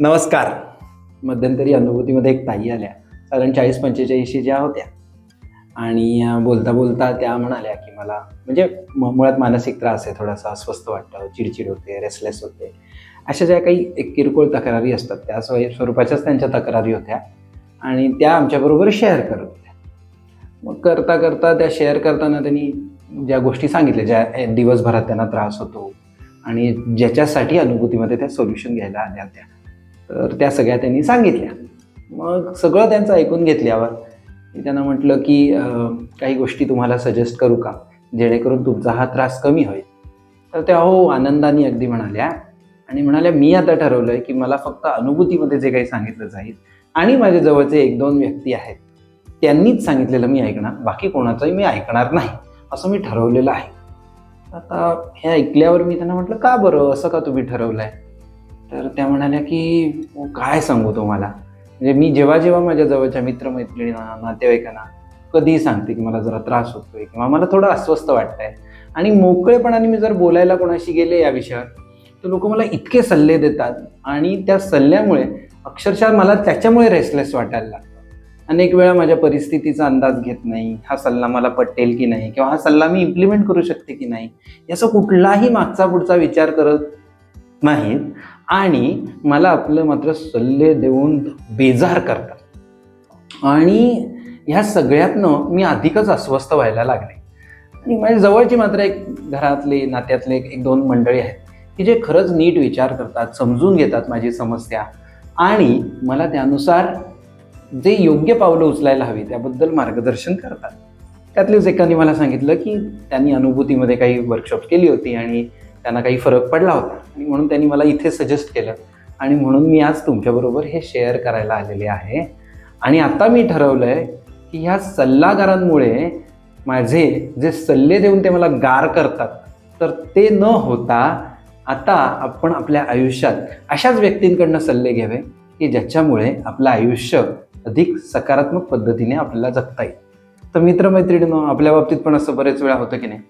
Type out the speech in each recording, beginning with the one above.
नमस्कार. मध्यंतरी अनुभूतीमध्ये एक ताई आल्या. साधारण चाळीस पंचेचाळीसशी ज्या होत्या. आणि बोलता बोलता त्या म्हणाल्या की मला म्हणजे म- मुळात मानसिक त्रास आहे थोडासा अस्वस्थ वाटतं चिडचिड होते रेसलेस होते. अशा ज्या काही एक किरकोळ तक्रारी असतात त्या स्वरूपाच्याच त्यांच्या तक्रारी होत्या आणि त्या आमच्याबरोबर शेअर करत होत्या. मग करता करता त्या शेअर करताना त्यांनी ज्या गोष्टी सांगितल्या ज्या दिवसभरात त्यांना त्रास होतो आणि ज्याच्यासाठी अनुभूतीमध्ये त्या सोल्युशन घ्यायला आल्या होत्या. तर त्या सगळ्या त्यांनी सांगितल्या. मग सगळं त्यांचं ऐकून घेतल्यावर मी त्यांना म्हटलं की काही गोष्टी तुम्हाला सजेस्ट करू का? जेणेकरून तुमचा हा त्रास कमी होईल. तर त्या हो आनंदाने अगदी म्हणाल्या आणि म्हणाल्या मी आता ठरवलं आहे की मला फक्त अनुभूतीमध्ये जे काही सांगितलं जाईल आणि माझ्या जवळचे एक दोन व्यक्ती आहेत त्यांनीच सांगितलेलं मी ऐकणार बाकी कोणाचंही मी ऐकणार नाही असं मी ठरवलेलं आहे. आता हे ऐकल्यावर मी त्यांना म्हटलं का बरं? असं का तुम्ही ठरवलं आहे तर त्या म्हणाल्या की काय सांगू तुम्हाला? म्हणजे मी जेव्हा जेव्हा माझ्या जवळच्या मित्रमैत्रिणींना नातेवाईकांना कधीही सांगते की मला जरा त्रास होतोय किंवा मला थोडं अस्वस्थ वाटतंय आणि मोकळेपणाने मी जर बोलायला कोणाशी गेले या विषयावर तर लोक मला इतके सल्ले देतात आणि त्या सल्ल्यामुळे अक्षरशः मला त्याच्यामुळे रेसलेस वाटायला लागतं. अनेक वेळा माझ्या परिस्थितीचा अंदाज घेत नाही हा सल्ला मला पटेल की नाही किंवा हा सल्ला मी इम्प्लिमेंट करू शकते की नाही याचा कुठलाही मागचा पुढचा विचार करत नाहीत. आणि मला आपलं मात्र सल्ले देऊन बेजार करतात. आणि ह्या सगळ्यातनं मी अधिकच अस्वस्थ व्हायला लागले. आणि माझ्या जवळची मात्र एक घरातले नात्यातले एक दोन मंडळी आहेत की जे खरंच नीट विचार करतात समजून घेतात माझी समस्या. आणि मला त्यानुसार जे योग्य पावलं उचलायला हवी त्याबद्दल मार्गदर्शन करतात. त्यातलेच एकाने मला सांगितलं की त्यांनी अनुभूतीमध्ये काही वर्कशॉप केली होती आणि त्यांना काही फरक पडला होता. आणि म्हणून त्यांनी मला इथे सजेस्ट केलं. आणि म्हणून मी आज तुमच्याबरोबर हे शेअर करायला आलेले आहे. आणि आता मी ठरवलं आहे की ह्या सल्लागारांमुळे माझे जे सल्ले देऊन ते मला गार करतात तर ते न होता आता आपण आपल्या आयुष्यात अशाच व्यक्तींकडनं सल्ले घ्यावे की ज्याच्यामुळे आपलं आयुष्य अधिक सकारात्मक पद्धतीने आपल्याला जगता येईल. तर मित्रमैत्रिणीनं आपल्या बाबतीत पण असं बरेच वेळा होतं की नाही?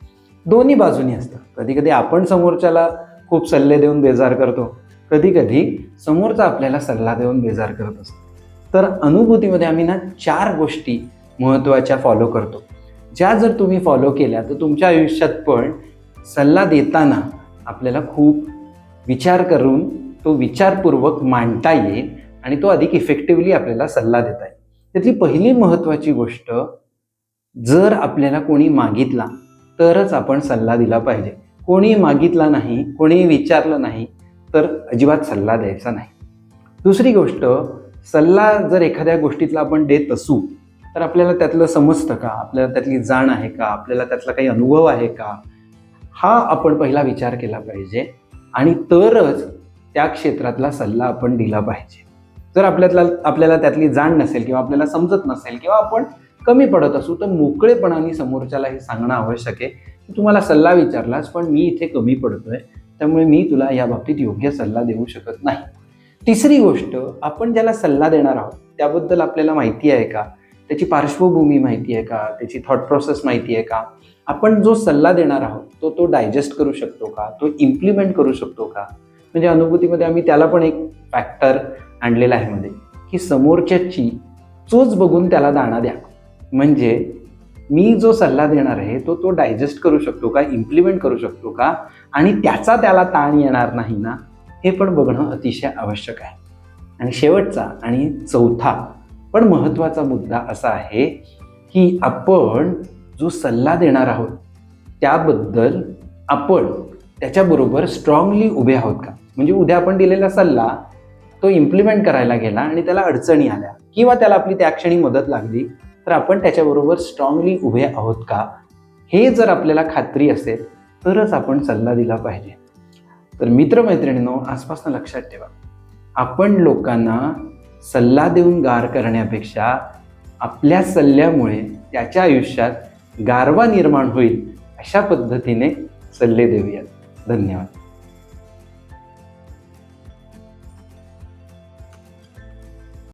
दोन्ही बाजूनी असतं. कधी कधी आपण समोरच्याला खूप सल्ले देऊन बेजार करतो कधी कधी समोरचा आपल्याला सल्ला देऊन बेजार करत असतो. तर अनुभूतीमध्ये आम्ही ना चार गोष्टी महत्त्वाच्या फॉलो करतो. ज्या जर तुम्ही फॉलो केल्या तर तुमच्या आयुष्यात पण सल्ला देताना आपल्याला खूप विचार करून तो विचारपूर्वक मांडता येईल आणि तो अधिक इफेक्टिव्हली आपल्याला सल्ला देता येईल. त्यातली पहिली महत्त्वाची गोष्ट जर आपल्याला कोणी मागितला तरच आपण सल्ला दिला पाहिजे. कोणी मागितला नाही कोणी विचारलं नाही तर अजिबात सल्ला द्यायचा नाही. दुसरी गोष्ट सल्ला जर एखाद्या गोष्टीतला आपण देत असू तर आपल्याला त्यातलं समजतं का? आपल्याला त्यातली जाण आहे का? आपल्याला त्यातला काही अनुभव आहे का? हा आपण पहिला विचार केला पाहिजे आणि तरच त्या क्षेत्रातला सल्ला आपण दिला पाहिजे. जर आपल्यातला आपल्याला त्यातली जाण नसेल किंवा आपल्याला समजत नसेल किंवा आपण कमी पडत असू तर मोकळेपणाने समोरच्याला हे सांगणं आवश्यक आहे. तू तुम्हाला सल्ला विचारलास पण मी इथे कमी पडतोय. त्यामुळे मी तुला या बाबतीत योग्य सल्ला देऊ शकत नाही. तिसरी गोष्ट आपण ज्याला सल्ला देणार आहोत त्याबद्दल आपल्याला माहिती आहे का? त्याची पार्श्वभूमी माहिती आहे का? त्याची थॉट प्रोसेस माहिती आहे का? आपण जो सल्ला देणार आहोत तो तो डायजेस्ट करू शकतो का? तो इम्प्लिमेंट करू शकतो का? म्हणजे अनुभूतीमध्ये आम्ही त्याला पण एक फॅक्टर आणलेला आहे मध्ये की समोरच्याची चोच बघून त्याला दाणा द्या. म्हणजे मी जो सल्ला देणार आहे तो तो डायजेस्ट करू शकतो का इम्प्लिमेंट करू शकतो का? आणि त्याचा त्याला ताण येणार नाही ना हे पण बघणं अतिशय आवश्यक आहे. आणि शेवटचा आणि चौथा पण महत्त्वाचा मुद्दा असा आहे की आपण जो सल्ला देणार आहोत त्याबद्दल आपण त्याच्याबरोबर स्ट्रॉंगली उभे आहोत का? म्हणजे उद्या आपण दिलेला सल्ला तो इम्प्लिमेंट करायला गेला आणि त्याला अडचणी आल्या किंवा त्याला आपली त्या क्षणी मदत लागली तर आपण त्याच्याबरोबर स्ट्रॉंगली उभे आहोत का? हे जर आपल्याला खात्री असेल तरच आपण सल्ला दिला पाहिजे. तर मित्रमैत्रिणींनो आजपासून लक्षात ठेवा. आपण लोकांना सल्ला देऊन गार करण्यापेक्षा आपल्या सल्ल्यामुळे त्याच्या आयुष्यात गारवा निर्माण होईल अशा पद्धतीने सल्ले देऊयात. धन्यवाद.